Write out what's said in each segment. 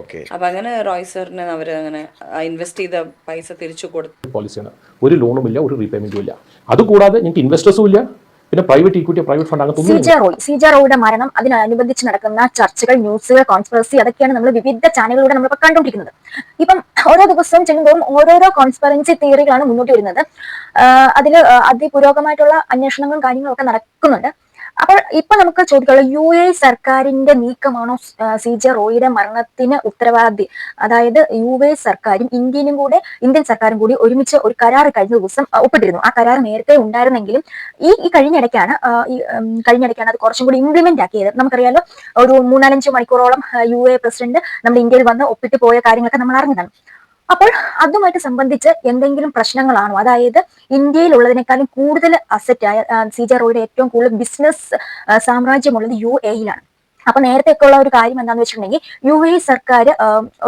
Okay. അപ്പൊ അങ്ങനെ റോയ് സാറിന് അവർ അങ്ങനെ ഇൻവെസ്റ്റ് ചെയ്ത പൈസ തിരിച്ചു കൊടുത്തു പോളിസിയാണ്. ഒരു ലോണും ഇല്ല ഒരു റീപേയ്മെന്റും ഇല്ല. അതുകൂടാതെ ഞങ്ങൾക്ക് ഇൻവെസ്റ്റേഴ്സും ഇല്ല. പിന്നെ പ്രൈവറ്റ് ഈക്വിറ്റി പ്രൈവറ്റ് ഫണ്ട് അങ്ങനെ ഒന്നും സീജ റോയ് സീജ റോയുടെ മരണം അതിനനുബന്ധിച്ച് നടക്കുന്ന ചർച്ചകൾ ന്യൂസുകൾ കോൺസ്പെറസി അതൊക്കെയാണ് നമ്മൾ വിവിധ ചാനലുകളിലൂടെ നമ്മൾ കണ്ടുകൊണ്ടിരിക്കുന്നത്. ഇപ്പം ഓരോ ദിവസവും ചെല്ലുമ്പോഴും ഓരോരോ കോൺസ്പെറൻസി തിയറികളാണ് മുന്നോട്ട് വരുന്നത്. അതിൽ അതിപുരോഗമായിട്ടുള്ള അന്വേഷണങ്ങളും കാര്യങ്ങളും ഒക്കെ നടക്കുന്നുണ്ട്. അപ്പോൾ ഇപ്പൊ നമുക്ക് ചോദിക്കാനുള്ള യു എ സർക്കാരിന്റെ നീക്കമാണോ സി ജെ റോയിയുടെ മരണത്തിന് ഉത്തരവാദി? അതായത് യു എ സർക്കാരും ഇന്ത്യനും കൂടെ ഇന്ത്യൻ സർക്കാരും കൂടി ഒരുമിച്ച് ഒരു കരാർ കഴിഞ്ഞ ദിവസം ഒപ്പിട്ടിരുന്നു. ആ കരാർ നേരത്തെ ഉണ്ടായിരുന്നെങ്കിലും ഈ ഈ കഴിഞ്ഞിടയ്ക്കാണ് ഈ കഴിഞ്ഞിടയ്ക്കാണ് അത് കുറച്ചും കൂടി ഇംപ്ലിമെന്റ് ആക്കിയത്. നമുക്കറിയാലോ ഒരു മൂന്നാലഞ്ച് മണിക്കൂറോളം യു എ പ്രസിഡന്റ് നമ്മുടെ ഇന്ത്യയിൽ വന്ന് ഒപ്പിട്ട് പോയ കാര്യങ്ങളൊക്കെ നമ്മൾ അറിഞ്ഞതാണ്. അപ്പോൾ അതുമായിട്ട് സംബന്ധിച്ച് എന്തെങ്കിലും പ്രശ്നങ്ങളാണോ? അതായത് ഇന്ത്യയിലുള്ളതിനേക്കാളും കൂടുതൽ അസറ്റ് ആയ സി ജെ റോയുടെ ഏറ്റവും കൂടുതൽ ബിസിനസ് സാമ്രാജ്യമുള്ളത് യു എയിലാണ് അപ്പൊ നേരത്തെ ഒക്കെ ഉള്ള ഒരു കാര്യം എന്താണെന്ന് വെച്ചിട്ടുണ്ടെങ്കിൽ യു എ സർക്കാർ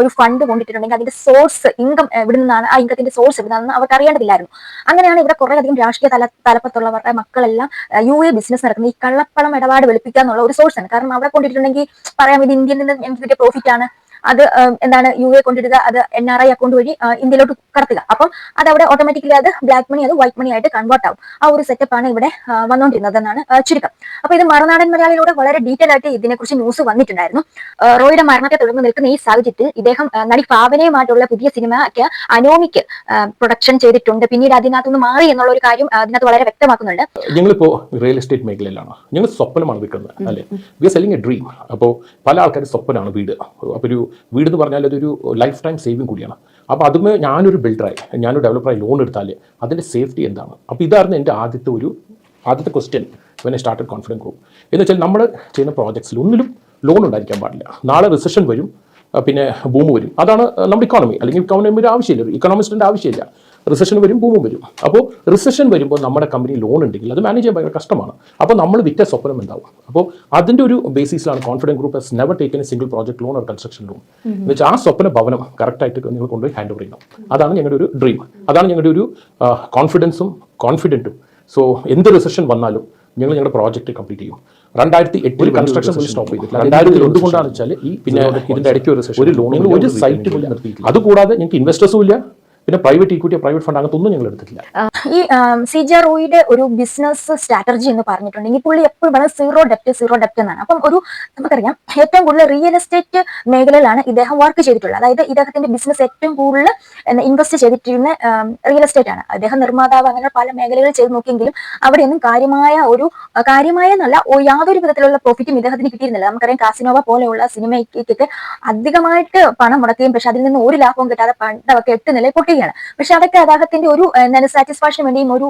ഒരു ഫണ്ട് കൊണ്ടിട്ടുണ്ടെങ്കിൽ അതിന്റെ സോഴ്സ് ഇൻകം എവിടെ നിന്നാണ് ആ ഇൻകത്തിന്റെ സോഴ്സ് എവിടെ നിന്നാണ് അവർക്ക് അറിയേണ്ടതില്ലായിരുന്നു. അങ്ങനെയാണ് ഇവിടെ കുറെ അധികം രാഷ്ട്രീയ തല തലപ്പത്തുള്ളവരുടെ മക്കളെല്ലാം യു എ ബിസിനസ് നടക്കുന്നത് ഈ കള്ളപ്പണം ഇടപാട് വെളുപ്പിക്കുക എന്നുള്ള ഒരു സോഴ്സ് ആണ്. കാരണം അവിടെ കൊണ്ടിട്ടുണ്ടെങ്കിൽ പറയാം ഇത് ഇന്ത്യയിൽ നിന്ന് ഞങ്ങൾക്ക് കിട്ടിയ പ്രോഫിറ്റ് ആണ്. അത് എന്താണ് യു എ കൊണ്ടിടുക അത് എൻ ആർ ഐ അക്കൗണ്ട് വഴി ഇന്ത്യയിലോട്ട് കടത്തുക. അപ്പം അത് അവിടെ ഓട്ടോമാറ്റിക്കലി അത് ബ്ലാക്ക് മണി അത് വൈറ്റ് മണി ആയിട്ട് കൺവേർട്ട് ആവും. ആ ഒരു സെറ്റപ്പ് ആണ് ഇവിടെ വന്നുകൊണ്ടിരുന്നത് എന്നാണ് ചുരുക്കം. അപ്പൊ ഇത് മറുനാടൻ മലയാളിയിലൂടെ വളരെ ഡീറ്റെയിൽ ആയിട്ട് ഇതിനെക്കുറിച്ച് ന്യൂസ് വന്നിട്ടുണ്ടായിരുന്നു. റോയുടെ മരണത്തെ തുടർന്ന് നിൽക്കുന്ന ഈ സാഹചര്യത്തിൽ ഇദ്ദേഹം നടി ഭാവനയുമായിട്ടുള്ള പുതിയ സിനിമ ഒക്കെ അനോമിക്ക് പ്രൊഡക്ഷൻ ചെയ്തിട്ടുണ്ട്. പിന്നീട് അതിനകത്ത് നിന്ന് മാറി എന്നുള്ള ഒരു കാര്യം അതിനകത്ത് വളരെ വ്യക്തമാക്കുന്നുണ്ട്. ഞങ്ങളിപ്പോ റിയൽ എസ്റ്റേറ്റ് മേഖലയിലാണ്. ഞങ്ങൾ സ്വപ്നമാണ് വിൽക്കുന്നത് അല്ലെ? We are selling a dream അപ്പോൾ പല ആൾക്കാരും സ്വപ്നമാണ് വീട്. അപ്പോൾ ഒരു വീട് എന്ന് പറഞ്ഞാൽ അതൊരു ലൈഫ് ടൈം സേവിങ് കൂടിയാണ്. അപ്പോൾ അതുമേ ഞാനൊരു ബിൽഡറായി ഞാനൊരു ഡെവലപ്പറായി ലോൺ എടുത്താൽ അതിന്റെ സേഫ്റ്റി എന്താണ്? അപ്പോൾ ഇതായിരുന്നു എന്റെ ആദ്യത്തെ ഒരു ആദ്യത്തെ question when I started confidence group എന്ന് വെച്ചാൽ നമ്മൾ ചെയ്യുന്ന പ്രോജക്ട്സിൽ ഒന്നിലും ലോൺ ഉണ്ടായിരിക്കാൻ പാടില്ല. നാളെ റിസഷൻ വരും പിന്നെ ബൂം വരും. അതാണ് നമ്മുടെ ഇക്കോണമി അല്ലെങ്കിൽ ഇക്കോണമി ഒരു ആവശ്യമില്ല. ഇക്കണോമിസ്റ്റിന്റെ ആവശ്യമില്ല. റിസഷൻ വരും ബൂമും വരും. അപ്പോൾ റിസഷൻ വരുമ്പോൾ നമ്മുടെ കമ്പനി ലോൺ ഉണ്ടെങ്കിൽ അത് മാനേജ് ചെയ്യാൻ ഭയങ്കര കഷ്ടമാണ്. അപ്പോൾ നമ്മൾ വിറ്റ സ്വപ്നം ഉണ്ടാവും അപ്പോൾ അതിന്റെ ഒരു ബേസിസിലാണ് confidence group has never taken a single project loan or construction loan എന്ന് വെച്ചാൽ ആ സ്വപ്ന ഭവനം കറക്റ്റായിട്ട് നിങ്ങൾ കൊണ്ടുപോയി ഹാൻഡ് ഓവർ ചെയ്യണം. അതാണ് ഞങ്ങളുടെ ഒരു ഡ്രീം അതാണ് ഞങ്ങളുടെ ഒരു കോൺഫിഡൻസും കോൺഫിഡന്റും സോ എന്ത് റിസഷൻ വന്നാലും ഞങ്ങൾ ഞങ്ങളുടെ പ്രോജക്റ്റ് കംപ്ലീറ്റ് ചെയ്യും. രണ്ടായിരത്തി എട്ടിൽ കൺസ്ട്രക്ഷൻ സ്റ്റോപ്പ് ചെയ്തിട്ടില്ല. രണ്ടായിരത്തിൽ എന്തുകൊണ്ടാണ് വെച്ചാൽ ഈ പിന്നെ ഇതിന്റെ ഇടയ്ക്ക് ഒരു ഒരു ലോൺ ഒരു സൈറ്റ് പോലും നിർത്തിയിട്ടില്ല. അതുകൂടാതെ ഞങ്ങൾക്ക് ഇൻവെസ്റ്റേഴ്സും ഇല്ല. പിന്നെ പ്രൈവറ്റ് ഇക്വിറ്റി പ്രൈവറ്റ് ഫണ്ട് അങ്ങനത്തെ ഒന്നും ഞങ്ങൾ എടുത്തിട്ടില്ല. ഈ സി ജെ റോയിയുടെ ഒരു ബിസിനസ് സ്ട്രാറ്റജി എന്ന് പറഞ്ഞിട്ടുണ്ടെങ്കിൽ പുള്ളി എപ്പോഴും സീറോ ഡെപ്റ്റ് സീറോ ഡെപ്റ്റ് എന്നാണ്. അപ്പം ഒരു നമുക്കറിയാം ഏറ്റവും കൂടുതൽ റിയൽ എസ്റ്റേറ്റ് മേഖലയിലാണ് ഇദ്ദേഹം വർക്ക് ചെയ്തിട്ടുള്ളത്. അതായത് ഇദ്ദേഹത്തിന്റെ ബിസിനസ് ഏറ്റവും കൂടുതൽ ഇൻവെസ്റ്റ് ചെയ്തിട്ടിരുന്ന റിയൽ എസ്റ്റേറ്റ് ആണ്. അദ്ദേഹം നിർമ്മാതാവ് അങ്ങനെ പല മേഖലകൾ ചെയ്ത് നോക്കിയെങ്കിലും അവിടെയൊന്നും കാര്യമായ ഒരു കാര്യമായ എന്നല്ല യാതൊരു വിധത്തിലുള്ള പ്രോഫിറ്റും ഇദ്ദേഹത്തിന് കിട്ടിയിരുന്നില്ല. നമുക്കറിയാം കാസിനോവ പോലെയുള്ള സിനിമയ്ക്കൊക്കെ അധികമായിട്ട് പണം മുടക്കുകയും പക്ഷെ അതിൽ നിന്ന് ഒരു ലാഭവും കിട്ടാതെ പണ്ടൊക്കെ എട്ട് നിലയിൽ പൊട്ടുകയാണ് പക്ഷെ അതൊക്കെ അദ്ദേഹത്തിന്റെ ഒരു എന്താണ് സാറ്റിസ്ഫാക്ഷൻ വേണ്ടിയും ഒരു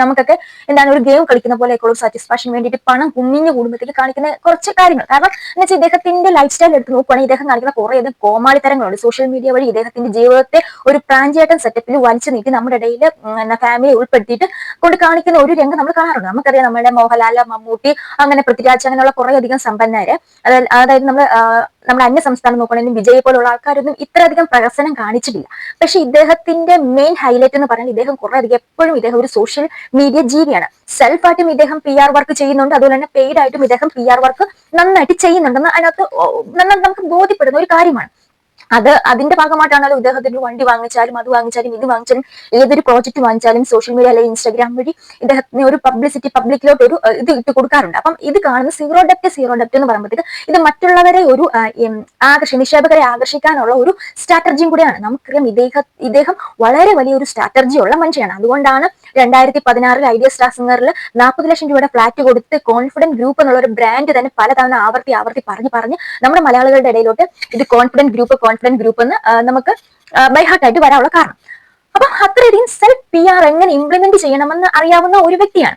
നമുക്കൊക്കെ എന്താണ് ഒരു ഗെയിം കളിക്കുന്ന പോലെ ഒരു സാറ്റിസ്ഫാക്ഷൻ വേണ്ടിയിട്ട് പണം കുഞ്ഞിഞ്ഞു കുടുംബത്തിൽ കാണിക്കുന്ന കുറച്ച് കാര്യങ്ങൾ. കാരണം എന്ന് വെച്ചാൽ ഇദ്ദേഹത്തിന്റെ ലൈഫ് സ്റ്റൈൽ എടുത്ത് നോക്കുകയാണെങ്കിൽ ഇദ്ദേഹം കാണിക്കുന്ന കുറേ അധികം കോമാളിത്തരങ്ങളുണ്ട്. സോഷ്യൽ മീഡിയ വഴി ഇദ്ദേഹത്തിന്റെ ജീവിതത്തെ ഒരു പ്രാഞ്ചേട്ടൻ സെറ്റപ്പിൽ വലിച്ചു നീട്ടി നമ്മുടെ ഇടയിൽ ഫാമിലി ഉൾപ്പെടുത്തിയിട്ട് കൊണ്ട് കാണിക്കുന്ന ഒരു രംഗം നമ്മൾ കാണാറുണ്ട്. നമുക്കറിയാം നമ്മുടെ മോഹൻലാൽ മമ്മൂട്ടി അങ്ങനെ പൃഥ്വിരാജ് അങ്ങനെയുള്ള കുറേ അധികം സമ്പന്നര്. അതായത് നമ്മൾ നമ്മുടെ അന്യ സംസ്ഥാനം നോക്കുകയാണെങ്കിൽ വിജയ് പോലുള്ള ആൾക്കാരൊന്നും ഇത്രയധികം പ്രഹസനം കാണിച്ചിട്ടില്ല. പക്ഷെ ഇദ്ദേഹത്തിന്റെ മെയിൻ ഹൈലൈറ്റ് എന്ന് പറഞ്ഞാൽ ഇദ്ദേഹം കുറെ അധികം എപ്പോഴും ഇദ്ദേഹം ഒരു സോഷ്യൽ മീഡിയ ജീവിയാണ്. സെൽഫായിട്ടും ഇദ്ദേഹം പി ആർ വർക്ക് ചെയ്യുന്നുണ്ട്. അതുപോലെ തന്നെ പെയ്ഡ് ആയിട്ടും ഇദ്ദേഹം പി ആർ വർക്ക് നന്നായിട്ട് ചെയ്യുന്നുണ്ടെന്ന് അതിനകത്ത് നമുക്ക് ബോധ്യപ്പെടുന്ന ഒരു കാര്യമാണ്. അത് അതിന്റെ ഭാഗമായിട്ടാണല്ലോ ഇദ്ദേഹത്തിന്റെ വണ്ടി വാങ്ങിച്ചാലും അത് വാങ്ങിച്ചാലും ഇത് വാങ്ങിച്ചാലും ഏതൊരു പ്രോജക്റ്റ് വാങ്ങിച്ചാലും സോഷ്യൽ മീഡിയ അല്ലെങ്കിൽ ഇൻസ്റ്റാഗ്രാം വഴി ഇദ്ദേഹത്തിന് ഒരു പബ്ലിസിറ്റി പബ്ലിക്കിലോട്ട് ഒരു ഇത് ഇട്ട് കൊടുക്കാറുണ്ട്. അപ്പം ഇത് കാണുന്ന സീറോ ഡെപ്റ്റ് സീറോ ഡെപ്റ്റ് എന്ന് പറയുമ്പോഴത്തേക്ക് ഇത് മറ്റുള്ളവരെ ഒരു ആകർഷി നിക്ഷേപകരെ ആകർഷിക്കാനുള്ള ഒരു സ്ട്രാറ്റജിയും കൂടിയാണ്. നമുക്കറിയാം ഇദ്ദേഹം ഇദ്ദേഹം വളരെ വലിയൊരു സ്ട്രാറ്റജി ഉള്ള മനുഷ്യനാണ്. അതുകൊണ്ടാണ് രണ്ടായിരത്തി പതിനാറിൽ ഐഡിയ സ്റ്റാർ സിംഗറിൽ നാൽപ്പത് ലക്ഷം രൂപയുടെ ഫ്ലാറ്റ് കൊടുത്ത് കോൺഫിഡന്റ് ഗ്രൂപ്പ് എന്നുള്ള ഒരു ബ്രാൻഡ് തന്നെ പലതവണ ആവർത്തി ആവർത്തി പറഞ്ഞ് പറഞ്ഞ് നമ്മുടെ മലയാളികളുടെ ഇടയിലോട്ട് ഇത് കോൺഫിഡന്റ് ഗ്രൂപ്പ് കോൺഫിഡന്റ് ഗ്രൂപ്പ് എന്ന് നമുക്ക് ബൈഹാർട്ടായിട്ട് വരാനുള്ള കാരണം. അപ്പം അത്രയധികം സെൽഫ് പി ആർ എങ്ങനെ ഇംപ്ലിമെന്റ് ചെയ്യണമെന്ന് അറിയാവുന്ന ഒരു വ്യക്തിയാണ്.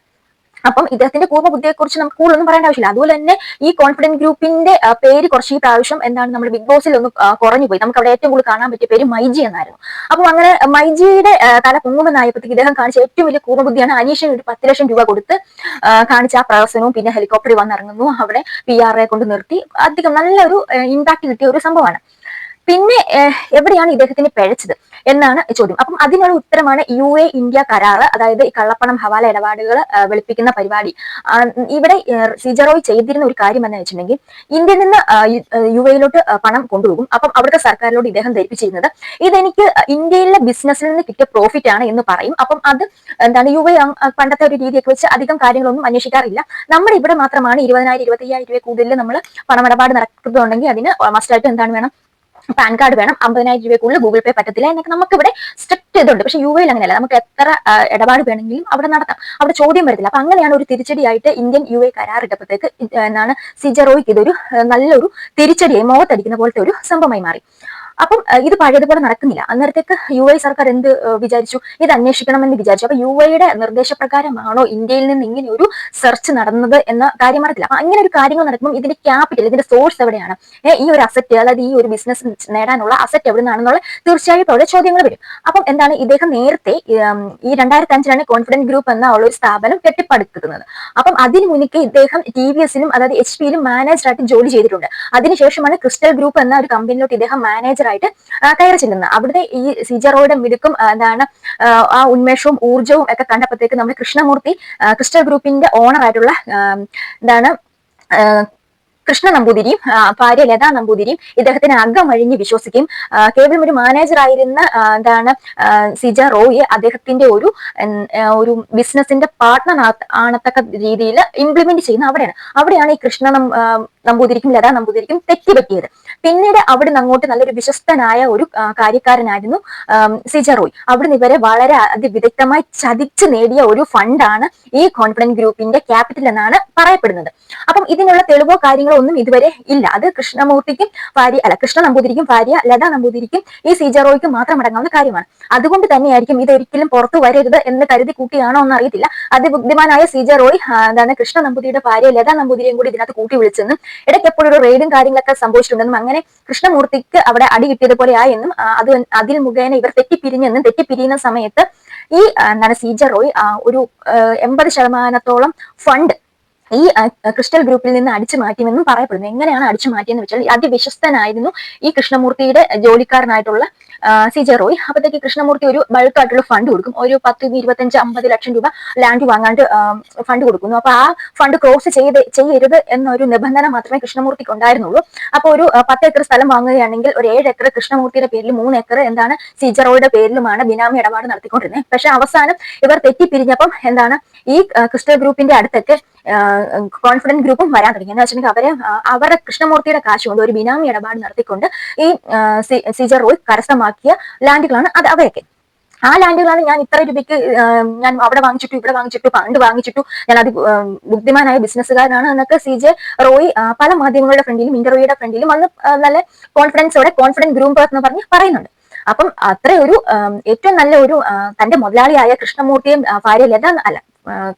അപ്പം ഇദ്ദേഹത്തിന്റെ പൂർവ ബുദ്ധിയെ കുറിച്ച് നമുക്ക് കൂടുതലൊന്നും പറയേണ്ട ആവശ്യമില്ല. അതുപോലെ തന്നെ ഈ കോൺഫിഡൻസ് ഗ്രൂപ്പിന്റെ പേര് കുറച്ച് ഈ പ്രാവശ്യം എന്താണ് നമ്മുടെ ബിഗ് ബോസിൽ ഒന്ന് കുറഞ്ഞു പോയി നമുക്ക് അവിടെ ഏറ്റവും കൂടുതൽ കാണാൻ പറ്റിയ പേര് മൈജി എന്നായിരുന്നു. അപ്പം അങ്ങനെ മൈജിയുടെ തല പൊങ്ങുമെന്നായപ്പോഴത്തേക്ക് ഇദ്ദേഹം കാണിച്ച ഏറ്റവും വലിയ പൂർവ ബുദ്ധിയാണ് അനീഷിന് ഒരു പത്ത് ലക്ഷം രൂപ കൊടുത്ത് കാണിച്ച ആ പ്രവർത്തനവും പിന്നെ ഹെലികോപ്റ്റർ വന്നിറങ്ങുന്നു അവിടെ പി ആർ എ കൊണ്ട് നിർത്തി. അധികം നല്ലൊരു ഇമ്പാക്ട് കിട്ടിയ ഒരു സംഭവമാണ്. പിന്നെ എവിടെയാണ് ഇദ്ദേഹത്തിന് പിഴച്ചത്? എന്നാണ് ചോദ്യം. അപ്പം അതിനുള്ള ഉത്തരമാണ് യു എ ഇന്ത്യ കരാറ് അതായത് ഈ കള്ളപ്പണം ഹവാല ഇടപാടുകൾ വെളുപ്പിക്കുന്ന പരിപാടി. ഇവിടെ സിജറോയ് ചെയ്തിരുന്ന ഒരു കാര്യം എന്ന് വെച്ചിട്ടുണ്ടെങ്കിൽ ഇന്ത്യയിൽ നിന്ന് യു- എയിലോട്ട് പണം കൊണ്ടുപോകും. അപ്പം അവിടുത്തെ സർക്കാരിനോട് ഇദ്ദേഹം ധരിപ്പിച്ചിരുന്നത് ഇതെനിക്ക് ഇന്ത്യയിലെ ബിസിനസ്സിൽ നിന്ന് കിട്ടിയ പ്രോഫിറ്റ് ആണ് എന്ന് പറയും. അപ്പം അത് എന്താണ് യു എ പണ്ടത്തെ ഒരു രീതിയൊക്കെ വെച്ച് അധികം കാര്യങ്ങളൊന്നും അന്വേഷിക്കാറില്ല. നമ്മുടെ ഇവിടെ മാത്രമാണ് ഇരുപതിനായിരം ഇരുപത്തി അയ്യായിരം രൂപ കൂടുതൽ നമ്മൾ പണമിടപാട് നടക്കുന്നുണ്ടെങ്കിൽ അതിന് മസ്റ്റായിട്ട് എന്താണ് വേണം? പാൻ കാർഡ് വേണം അമ്പതിനായിരം രൂപയ്ക്കുള്ളിൽ ഗൂഗിൾ പേ പറ്റത്തില്ല എന്നൊക്കെ നമുക്ക് ഇവിടെ സ്ട്രിക്റ്റ് ഇതുണ്ട്. പക്ഷെ യു എയിൽ അങ്ങനെയല്ല. നമുക്ക് എത്ര ഇടപാട് വേണമെങ്കിലും അവിടെ നടത്താം. അവിടെ ചോദ്യം വരത്തില്ല. അപ്പൊ അങ്ങനെയാണ് ഒരു തിരിച്ചടിയായിട്ട് ഇന്ത്യൻ യു എ കരാറിട്ടപ്പോഴത്തേക്ക് എന്നാണ് സിജറോയ്ക്ക് ഇതൊരു നല്ലൊരു തിരിച്ചടിയായി മുഖത്തടിക്കുന്ന പോലത്തെ ഒരു സംഭവമായി മാറി. അപ്പം ഇത് പഴയതുപോലെ നടക്കുന്നില്ല. അന്നേരത്തേക്ക് യു എ സർക്കാർ എന്ത് വിചാരിച്ചു? ഇത് അന്വേഷിക്കണമെന്ന് വിചാരിച്ചു. അപ്പൊ യു എയുടെ നിർദ്ദേശപ്രകാരമാണോ ഇന്ത്യയിൽ നിന്ന് ഇങ്ങനെ ഒരു സെർച്ച് നടന്നത് എന്ന കാര്യം അറിയില്ല അപ്പൊ അങ്ങനെ ഒരു കാര്യങ്ങൾ നടക്കുമ്പോൾ ഇതിന്റെ ക്യാപിറ്റൽ ഇതിന്റെ സോഴ്സ് എവിടെയാണ്? ഈ ഒരു അസറ്റ് അതായത് ഈ ഒരു ബിസിനസ് നേടാനുള്ള അസറ്റ് എവിടെ നിന്നാണെന്നുള്ള തീർച്ചയായിട്ടും അവിടെ ചോദ്യങ്ങൾ വരും. അപ്പം എന്താണ് ഇദ്ദേഹം നേരത്തെ ഈ രണ്ടായിരത്തി അഞ്ചിലാണ് കോൺഫിഡന്റ് ഗ്രൂപ്പ് എന്ന ഉള്ള ഒരു സ്ഥാപനം കെട്ടിപ്പടുക്കുന്നത് അപ്പം അതിന് മുന്നിക്ക് ഇദ്ദേഹം ടി വി എസിലും അതായത് എച്ച് പിയിലും മാനേജറായിട്ട് ജോലി ചെയ്തിട്ടുണ്ട്. അതിനുശേഷമാണ് ക്രിസ്റ്റൽ ഗ്രൂപ്പ് എന്ന ഒരു കമ്പനിയിലോട്ട് ഇദ്ദേഹം മാനേജറായിട്ട് കയറി ചെല്ലുന്നത്. അവിടുത്തെ ഈ സിജറോയുടെ മിടുക്കും എന്താണ് ആ, ഉന്മേഷവും ഊർജവും ഒക്കെ കണ്ടപ്പോഴത്തേക്ക് നമ്മുടെ കൃഷ്ണമൂർത്തി ക്രിസ്റ്റൽ ഗ്രൂപ്പിന്റെ ഓണർ ആയിട്ടുള്ള എന്താണ് കൃഷ്ണ നമ്പൂതിരിയും ഭാര്യ ലത നമ്പൂതിരിയും ഇദ്ദേഹത്തിന് അകമഴിഞ്ഞ് വിശ്വസിക്കും. ആ, കേവലം ഒരു മാനേജർ ആയിരുന്ന എന്താണ് സിജ റോയെ അദ്ദേഹത്തിന്റെ ഒരു ഒരു ബിസിനസിന്റെ പാർട്ട്ണർ ആണത്തക്ക രീതിയിൽ ഇംപ്ലിമെന്റ് ചെയ്യുന്ന അവിടെയാണ്. അവിടെയാണ് ഈ കൃഷ്ണ നമ്പൂതിരിക്കും ലതാ നമ്പൂതിരിക്കും തെറ്റുപറ്റിയത്. പിന്നീട് അവിടുന്ന് അങ്ങോട്ട് നല്ലൊരു വിശ്വസ്തനായ ഒരു കാര്യക്കാരനായിരുന്നു സിജറോയ് സിജ റോയ്. അവിടുന്ന് ഇവരെ വളരെ അതിവിദഗ്ധമായി ചതിച്ച് നേടിയ ഒരു ഫണ്ടാണ് ഈ കോൺഫിഡൻസ് ഗ്രൂപ്പിന്റെ ക്യാപിറ്റൽ എന്നാണ് പറയപ്പെടുന്നത്. അപ്പം ഇതിനുള്ള തെളിവോ കാര്യങ്ങളോ ഒന്നും ഇതുവരെ ഇല്ല. അത് കൃഷ്ണമൂർത്തിക്കും ഭാര്യ അല്ല കൃഷ്ണ നമ്പൂതിരിക്കും ഭാര്യ ലത നമ്പൂതിരിക്കും ഈ സിജറോയ്ക്കും മാത്രം അടങ്ങാവുന്ന കാര്യമാണ്. അതുകൊണ്ട് തന്നെയായിരിക്കും ഇത് ഒരിക്കലും പുറത്തു വരരുത് എന്ന് കരുതി കൂട്ടിയാണോ എന്ന് അറിയത്തില്ല. അതിബുദ്ധിമാനായ സിജറോയ് എന്താണ് കൃഷ്ണ നമ്പൂതിരിയുടെ ഭാര്യ ലത നമ്പൂതിരിയും കൂടി ഇതിനകത്ത് കൂട്ടി വിളിച്ചെന്നും ഇടയ്ക്ക് എപ്പോഴും ഒരു റെയ്ഡും കാര്യങ്ങളൊക്കെ സംഭവിച്ചിട്ടുണ്ടെന്നും അങ്ങനെ കൃഷ്ണമൂർത്തിക്ക് അവിടെ അടി കിട്ടിയതുപോലെ ആയെന്നും ആ, അത് അതിൽ മുഖേന ഇവർ തെറ്റിപ്പിരിഞ്ഞെന്നും തെറ്റിപ്പിരിയുന്ന സമയത്ത് ഈ എന്താണ് സീജ റോയ് ഒരു എൺപത് ശതമാനത്തോളം ഫണ്ട് ഈ ക്രിസ്റ്റൽ ഗ്രൂപ്പിൽ നിന്ന് അടിച്ചു മാറ്റിയെന്നും പറയപ്പെടുന്നു. എങ്ങനെയാണ് അടിച്ചു മാറ്റിയെന്ന് വെച്ചാൽ അതിവിശ്വസ്തനായിരുന്നു ഈ കൃഷ്ണമൂർത്തിയുടെ ജോലിക്കാരനായിട്ടുള്ള സി ജെ റോയ്. അപ്പോഴത്തേക്ക് കൃഷ്ണമൂർത്തി ഒരു ബൾക്കായിട്ടുള്ള ഫണ്ട് കൊടുക്കും. ഒരു പത്ത് ഇരുപത്തഞ്ച് അമ്പത് ലക്ഷം രൂപ ലാൻഡ് വാങ്ങാണ്ട് ഫണ്ട് കൊടുക്കുന്നു. അപ്പൊ ആ ഫണ്ട് ക്രോസ് ചെയ്ത് ചെയ്യരുത് എന്നൊരു നിബന്ധന മാത്രമേ കൃഷ്ണമൂർത്തിക്ക് ഉണ്ടായിരുന്നുള്ളൂ. അപ്പൊ ഒരു പത്ത് ഏക്കർ സ്ഥലം വാങ്ങുകയാണെങ്കിൽ ഒരു ഏഴ് ഏക്കർ കൃഷ്ണമൂർത്തിയുടെ പേരിൽ മൂന്ന് ഏക്കർ എന്താണ് സിജറോയുടെ പേരിലുമാണ് ബിനാമി ഇടപാട് നടത്തിക്കൊണ്ടിരുന്നത്. പക്ഷെ അവസാനം ഇവർ തെറ്റിപ്പിരിഞ്ഞപ്പം എന്താണ് ഈ ക്രിസ്റ്റൽ ഗ്രൂപ്പിന്റെ അടുത്തൊക്കെ കോൺഫിഡന്റ് ഗ്രൂപ്പും വരാൻ തുടങ്ങി. എന്ന് വെച്ചിട്ടുണ്ടെങ്കിൽ അവർ അവരുടെ കൃഷ്ണമൂർത്തിയുടെ കാശ് കൊണ്ട് ഒരു ബിനാമി ഇടപാട് നടത്തിക്കൊണ്ട് ഈ സിജർ റോയ് കരസ്ഥമാക്കിയ ലാൻഡുകളാണ് അത് അവയൊക്കെ ആ ലാൻഡുകളാണ് ഞാൻ ഇത്ര രൂപയ്ക്ക് ഞാൻ അവിടെ വാങ്ങിച്ചിട്ടു ഇവിടെ വാങ്ങിച്ചിട്ടു പണ്ട് വാങ്ങിച്ചിട്ടു ഞാൻ അത് ബുദ്ധിമാനായ ബിസിനസ്സുകാരനാണ് എന്നൊക്കെ സി ജെ റോയ് പല മാധ്യമങ്ങളുടെ ഫ്രണ്ടിലും ഇന്റർവ്യൂയുടെ ഫ്രണ്ടിലും അന്ന് നല്ല കോൺഫിഡൻസോടെ കോൺഫിഡന്റ് ഗ്രൂം എന്ന് പറഞ്ഞ് പറയുന്നുണ്ട്. അപ്പം അത്ര ഒരു ഏറ്റവും നല്ല ഒരു തന്റെ മുതലാളിയായ കൃഷ്ണമൂർത്തിയും ഭാര്യ ലത അല്ല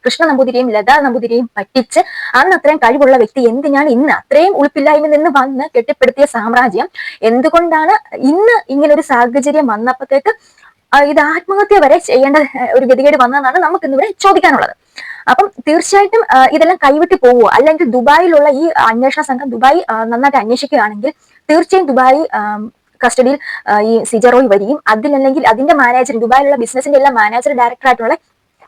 കൃഷ്ണ നമ്പൂതിരിയും ലതാ നമ്പൂതിരിയും പറ്റിച്ച് അന്ന് അത്രയും കഴിവുള്ള വ്യക്തി എന്തിനാണ് ഇന്ന്? അത്രയും ഉൾപ്പില്ലായ്മ നിന്ന് വന്ന് കെട്ടിപ്പടുത്തിയ സാമ്രാജ്യം എന്തുകൊണ്ടാണ് ഇന്ന് ഇങ്ങനെ ഒരു സാഹചര്യം വന്നപ്പോഴത്തേക്ക് ഇത് ആത്മഹത്യ വരെ ചെയ്യേണ്ട ഒരു ഗതികേട് വന്നതെന്നാണ് നമുക്ക് ഇന്നിവിടെ ചോദിക്കാനുള്ളത്. അപ്പം തീർച്ചയായിട്ടും ഇതെല്ലാം കൈവിട്ട് പോവുക. അല്ലെങ്കിൽ ദുബായിലുള്ള ഈ അന്വേഷണ സംഘം ദുബായ് നന്നായിട്ട് അന്വേഷിക്കുകയാണെങ്കിൽ തീർച്ചയായും ദുബായ് കസ്റ്റഡിയിൽ ഈ സിജറോയ് വരികയും അതിലല്ലെങ്കിൽ അതിന്റെ മാനേജർ ദുബായിലുള്ള ബിസിനസിന്റെ എല്ലാം മാനേജർ ഡയറക്ടർ ആയിട്ടുള്ള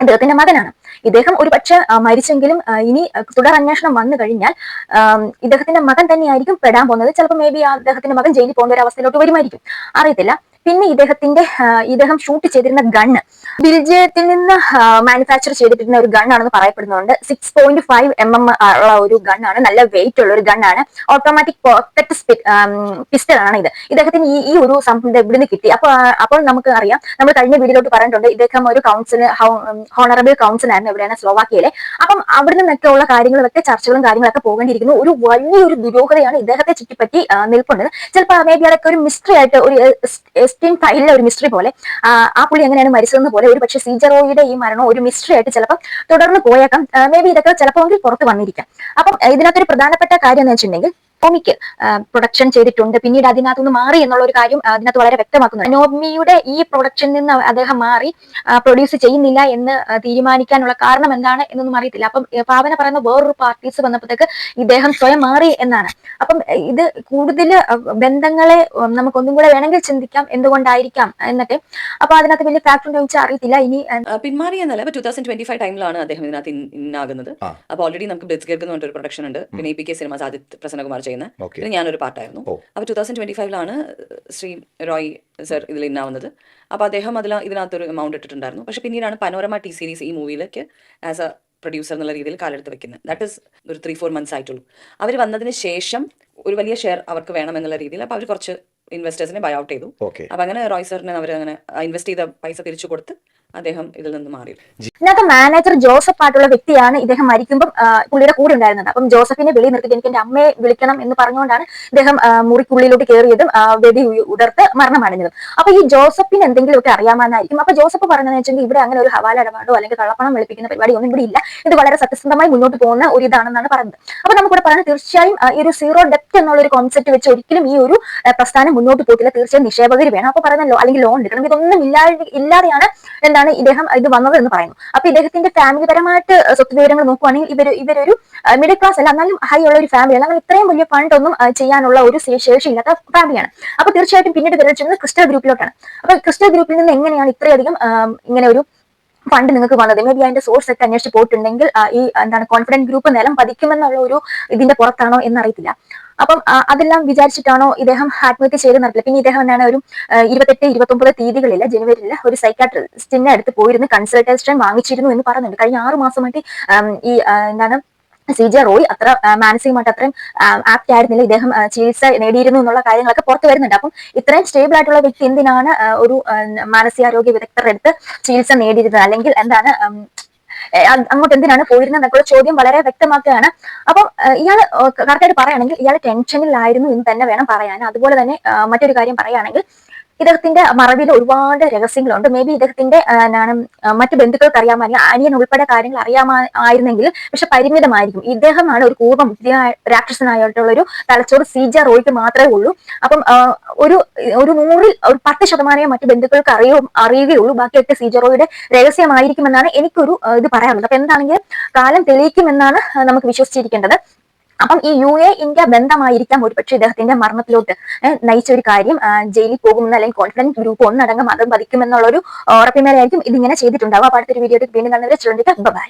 ഇദ്ദേഹത്തിന്റെ മകനാണ്. ഇദ്ദേഹം ഒരു പക്ഷെ മരിച്ചെങ്കിലും ഇനി തുടർ അന്വേഷണം വന്നു കഴിഞ്ഞാൽ ഇദ്ദേഹത്തിന്റെ മകൻ തന്നെയായിരിക്കും പെടാൻ പോകുന്നത്. ചിലപ്പോൾ മേ ബി അദ്ദേഹത്തിന്റെ മകൻ ജയിലിൽ പോകുന്ന ഒരു അവസ്ഥയിലോട്ട് വരുമായിരിക്കും. അറിയത്തില്ല. പിന്നെ ഇദ്ദേഹത്തിന്റെ ഇദ്ദേഹം ഷൂട്ട് ചെയ്തിരുന്ന ഗണ്ണ് ബിൽജിയത്തിൽ നിന്ന് മാനുഫാക്ചർ ചെയ്തിട്ടിരുന്ന ഒരു ഗണ്ണാണെന്ന് പറയപ്പെടുന്നുണ്ട്. Six point five M M ഉള്ള ഒരു ഗണ്ണാണ് നല്ല വെയിറ്റ് ഉള്ള ഒരു ഗണ്ണാണ് ഓട്ടോമാറ്റിക് പോക്കറ്റ് പിസ്റ്റൾ ആണ് ഇത്. ഇദ്ദേഹത്തിന് ഈ ഈ ഒരു സംഭവം ഇവിടുന്ന് കിട്ടി. അപ്പോൾ അപ്പോൾ നമുക്ക് അറിയാം. നമ്മൾ കഴിഞ്ഞ വീഡിയോയിലോട്ട് പറഞ്ഞിട്ടുണ്ട് ഇദ്ദേഹം ഒരു കൗൺസിൽ ഹോണറബിൾ കൗൺസിൽ ആയിരുന്നു എവിടെയാണ് സ്ലോവാക്കിയയിലെ അപ്പം അവിടെ നിന്നൊക്കെ ഉള്ള കാര്യങ്ങളൊക്കെ ചർച്ചകളും കാര്യങ്ങളൊക്കെ പോകേണ്ടിയിരിക്കുന്നു. ഒരു വലിയൊരു ദുരൂഹതയാണ് ഇദ്ദേഹത്തെ ചുറ്റിപ്പറ്റി നിൽക്കുന്നത് ചിലപ്പോൾ മേ ബി അതൊക്കെ ഒരു മിസ്റ്ററി ആയിട്ട് ഒരു എസ്റ്റീം ഫയലിലെ ഒരു മിസ്റ്ററി പോലെ ആ പുള്ളി എങ്ങനെയാണ് മരിച്ചതെന്ന് പോലെ ഒരു പക്ഷേ സീജറോയുടെ ഈ മരണം ഒരു മിസ്റ്ററി ആയിട്ട് ചിലപ്പോൾ തുടർന്ന് പോയേക്കാം. മേ ബി ഇതൊക്കെ ചിലപ്പോൾ പുറത്ത് വന്നിരിക്കാം. അപ്പം ഇതിനകത്തൊരു പ്രധാനപ്പെട്ട കാര്യം എന്ന് വെച്ചിട്ടുണ്ടെങ്കിൽ നോമിക്ക് പ്രൊഡക്ഷൻ ചെയ്തിട്ടുണ്ട്. പിന്നീട് അതിനകത്തുനിന്ന് മാറി എന്നുള്ള ഒരു കാര്യം അതിനകത്ത് വളരെ വ്യക്തമാക്കുന്നു. നോമിയുടെ ഈ പ്രൊഡക്ഷനിൽ നിന്ന് അദ്ദേഹം മാറി പ്രൊഡ്യൂസ് ചെയ്യുന്നില്ല എന്ന് തീരുമാനിക്കാനുള്ള കാരണം എന്താണ് എന്നൊന്നും അറിയത്തില്ല. അപ്പം പാവന പറയുന്ന വേറൊരു പാർട്ടീസ് വന്നപ്പോഴത്തേക്ക് ഇദ്ദേഹം സ്വയം മാറി എന്നാണ്. അപ്പം ഇത് കൂടുതൽ ബന്ധങ്ങളെ നമുക്കൊന്നും നമുക്ക് ഒന്നും കൂടെ വേണമെങ്കിൽ ചിന്തിക്കാം എന്തുകൊണ്ടായിരിക്കാം എന്നൊക്കെ. അപ്പൊ അതിനകത്ത് വലിയ ഫാക്ടർ ഉണ്ടോ എന്ന് വെച്ചാൽ അറിയത്തില്ല. ഇനി പിന്മാറി എന്നല്ല ടൂ തൗസൻഡ് ട്വന്റി ഫൈവ് ടൈമിലാണ് അദ്ദേഹം ഇതിനകത്ത് ഇന്നാകുന്നത്. അപ്പൊ അപ്പോൾ ഓൾറെഡി നമുക്ക് ബ്ലിറ്റ്സ്ഗർക്ക് എന്ന് പറഞ്ഞൊരു പ്രൊഡക്ഷൻ ഉണ്ട്. പിന്നെ E P K cinemas Aditya Prasannakumar ചെയ്യുന്ന ഓക്കെ. പിന്നെ ഞാനൊരു പാർട്ടായിരുന്നു ഓ. അപ്പോൾ ടൂ തൗസൻഡ് ട്വന്റി ഫൈവിലാണ് ശ്രീ റോയ് സർ ഇതിൽ ഇന്നാവുന്നത്. അപ്പോൾ അദ്ദേഹം അതിൽ ഇതിനകത്തൊരു എമൗണ്ട് ഇട്ടിട്ടുണ്ടായിരുന്നു. പക്ഷെ പിന്നീടാണ് പനോരമ ടി സീരീസ് ഈ മൂവിയിലേക്ക് ആസ് എ പ്രൊഡ്യൂസർ എന്നുള്ള രീതിയിൽ കാലെടുത്ത് വെക്കുന്നത്. ദാറ്റ് ഇസ് ഒരു ത്രീ ഫോർ മന്ത്സ് ആയിട്ടുള്ളൂ. അവർ വന്നതിന് ശേഷം ഒരു വലിയ ഷെയർ അവർക്ക് വേണം എന്നുള്ള രീതിയിൽ അപ്പോൾ അവർ കുറച്ച് ഇൻവെസ്റ്റേഴ്സിനെ ബൈ ഔട്ട് ചെയ്തു. അപ്പം അങ്ങനെ റോയ് സാറിനെ അവർ അങ്ങനെ ഇൻവെസ്റ്റ് ചെയ്ത പൈസ തിരിച്ചു കൊടുത്ത് അദ്ദേഹം ഇതിൽ നിന്ന് മാറി ഇതിനകത്ത് മാനേജർ ജോസഫ് ആയിട്ടുള്ള വ്യക്തിയാണ് ഇദ്ദേഹം മരിക്കുമ്പോൾ പുള്ളിയുടെ കൂടെ ഉണ്ടായിരുന്നത്. അപ്പം ജോസഫിനെ വെളി നിർത്തിയിട്ട് എനിക്ക് എന്റെ അമ്മയെ വിളിക്കണം എന്ന് പറഞ്ഞുകൊണ്ടാണ് ഇദ്ദേഹം മുറിക്കുള്ളിലോട്ട് കയറിയതും വെടി ഉടർത്ത് മരണമടഞ്ഞതും. അപ്പൊ ഈ ജോസഫിന് എന്തെങ്കിലും എന്തെങ്കിലുമൊക്കെ അറിയാമെന്നായിരിക്കും. അപ്പൊ ജോസഫ് പറഞ്ഞതെന്ന് വെച്ചെങ്കിൽ ഇവിടെ അങ്ങനെ ഒരു ഹവാല ഇടപാടോ അല്ലെങ്കിൽ കള്ളപ്പണം വെളുപ്പിക്കുന്ന പരിപാടി ഒന്നും ഇവിടെ ഇല്ല. ഇത് വളരെ സത്യസന്ധമായി മുന്നോട്ട് പോകുന്ന ഒരു ഇതാണെന്നാണ് പറയുന്നത്. അപ്പൊ നമുക്കിവിടെ പറയുന്നത് തീർച്ചയായും ഈ ഒരു സീറോ ഡെപ്റ്റ് എന്നുള്ള ഒരു കോൺസെപ്റ്റ് വെച്ച് ഒരിക്കലും ഈ ഒരു പ്രസ്ഥാനം മുന്നോട്ട് പോകില്ല തീർച്ചയായും നിക്ഷേപകർ വേണം. അപ്പൊ പറയുന്നല്ലോ അല്ലെങ്കിൽ ലോൺ എടുക്കണം. ഇതൊന്നും ഇല്ലാതെ ഇല്ലാതെയാണ് എന്താണ് ഇദ്ദേഹം ഇത് വന്നത് എന്ന് പറയുന്നു. അപ്പൊ ഇദ്ദേഹത്തിന്റെ ഫാമിലി പരമായിട്ട് സ്വത്ത് വിവരങ്ങൾ നോക്കുവാണെങ്കിൽ ഇവർ ഇവരൊരു മിഡിൽ ക്ലാസ് അല്ല എന്നാലും ഹൈ ഉള്ള ഒരു ഫാമിലി അല്ല ഇത്രയും വലിയ ഫണ്ട് ഒന്നും ആ, ചെയ്യാനുള്ള ഒരു ശേഷി ശേഷിയില്ലാത്ത ഫാമിലിയാണ് അപ്പൊ തീർച്ചയായിട്ടും പിന്നീട് വിരലിച്ചത് ക്രിസ്റ്റൽ ഗ്രൂപ്പിലോട്ടാണ് അപ്പൊ ക്രിസ്റ്റൽ ഗ്രൂപ്പിൽ നിന്ന് എങ്ങനെയാണ് ഇത്രയധികം ഇങ്ങനെ ഒരു ഫണ്ട് നിങ്ങൾക്ക് വന്നത്? മേ ബി അതിന്റെ സോഴ്സ് ഒക്കെ അന്വേഷിച്ച് പോയിട്ടുണ്ടെങ്കിൽ ഈ എന്താണ് കോൺഫിഡന്റ് ഗ്രൂപ്പ് നിലം പതിക്കുമെന്നുള്ള ഒരു ഇതിന്റെ പുറത്താണോ എന്നറിയത്തില്ല. അപ്പം അതെല്ലാം വിചാരിച്ചിട്ടാണോ ഇദ്ദേഹം ആത്മഹത്യ ചെയ്ത് നടത്തില്ല പിന്നെ ഇദ്ദേഹം എന്താണ് ഒരു ഇരുപത്തെട്ട് ഇരുപത്തൊമ്പത് തീയതികളിൽ ജനുവരിയിൽ ഒരു സൈക്കാട്രിസ്റ്റിന്റെ അടുത്ത് പോയിരുന്ന് കൺസൾട്ടേഷൻ വാങ്ങിച്ചിരുന്നു എന്ന് പറയുന്നുണ്ട് കഴിഞ്ഞ ആറു മാസമായിട്ട് ഈ എന്താണ് സി ജെ റോയ് അത്ര മാനസികമായിട്ട് അത്രയും ആപ്റ്റ് ആയിരുന്നില്ല. ഇദ്ദേഹം ചികിത്സ നേടിയിരുന്നു എന്നുള്ള കാര്യങ്ങളൊക്കെ പുറത്തു വരുന്നുണ്ട്. അപ്പം ഇത്രയും സ്റ്റേബിൾ ആയിട്ടുള്ള വ്യക്തി എന്തിനാണ് ഒരു മാനസികാരോഗ്യ വിദഗ്ധരുടെ അടുത്ത് ചികിത്സ നേടിയിരുന്നത്? അല്ലെങ്കിൽ എന്താണ് അങ്ങോട്ട് എന്തിനാണ് പോയിരുന്നത് എന്നൊക്കെയുള്ള ചോദ്യം വളരെ വ്യക്തമാക്കുകയാണ്. അപ്പം ഇയാൾ കറക്റ്റായിട്ട് പറയുകയാണെങ്കിൽ ഇയാൾ ടെൻഷനിലായിരുന്നു എന്ന് തന്നെ വേണം പറയാൻ. അതുപോലെ തന്നെ മറ്റൊരു കാര്യം പറയുകയാണെങ്കിൽ ഇദ്ദേഹത്തിന്റെ മറവിൽ ഒരുപാട് രഹസ്യങ്ങളുണ്ട്. മേ ബി ഇദ്ദേഹത്തിന്റെ എന്താണ് മറ്റു ബന്ധുക്കൾക്ക് അറിയാമോ അനിയൻ ഉൾപ്പെടെ കാര്യങ്ങൾ അറിയാമായിരുന്നെങ്കിൽ പക്ഷെ പരിമിതമായിരിക്കും. ഇദ്ദേഹമാണ് ഒരു ബുദ്ധിയായ രാക്ഷസനായിട്ടുള്ള ഒരു തലച്ചോറ് സീജ റോയ്ക്ക് മാത്രമേ ഉള്ളൂ. അപ്പം ഒരു ഒരു നൂറിൽ ഒരു പത്ത് ശതമാനമേ മറ്റു ബന്ധുക്കൾക്ക് അറിയോ അറിയുകയുള്ളൂ. ബാക്കിയൊക്കെ സീജ റോയുടെ രഹസ്യമായിരിക്കുമെന്നാണ് എനിക്കൊരു ഇത് പറയാനുള്ളത്. അപ്പൊ എന്താണെങ്കിൽ കാലം തെളിയിക്കുമെന്നാണ് നമുക്ക് വിശ്വസിച്ചിരിക്കേണ്ടത്. അപ്പം ഈ യു എ ഇന്ത്യ ബന്ധമായിരിക്കാം ഒരുപക്ഷെ ഇദ്ദേഹത്തിന്റെ മരണത്തിലോട്ട്. നയിച്ച ഒരു കാര്യം ജയിലിൽ പോകുമെന്ന് അല്ലെങ്കിൽ കോൺഫിഡൻസ് ഗ്രൂപ്പ് ഒന്നടങ്കം മതം വധിക്കുമെന്നുള്ള ഒരു ഉറപ്പിന്മേലായിരിക്കും ഇതിങ്ങനെ ചെയ്തിട്ടുണ്ടാവും അപ്പൊ അടുത്തൊരു വീഡിയോ വീണ്ടും കണ്ടവരെ ശ്രദ്ധിക്കാം ബൈ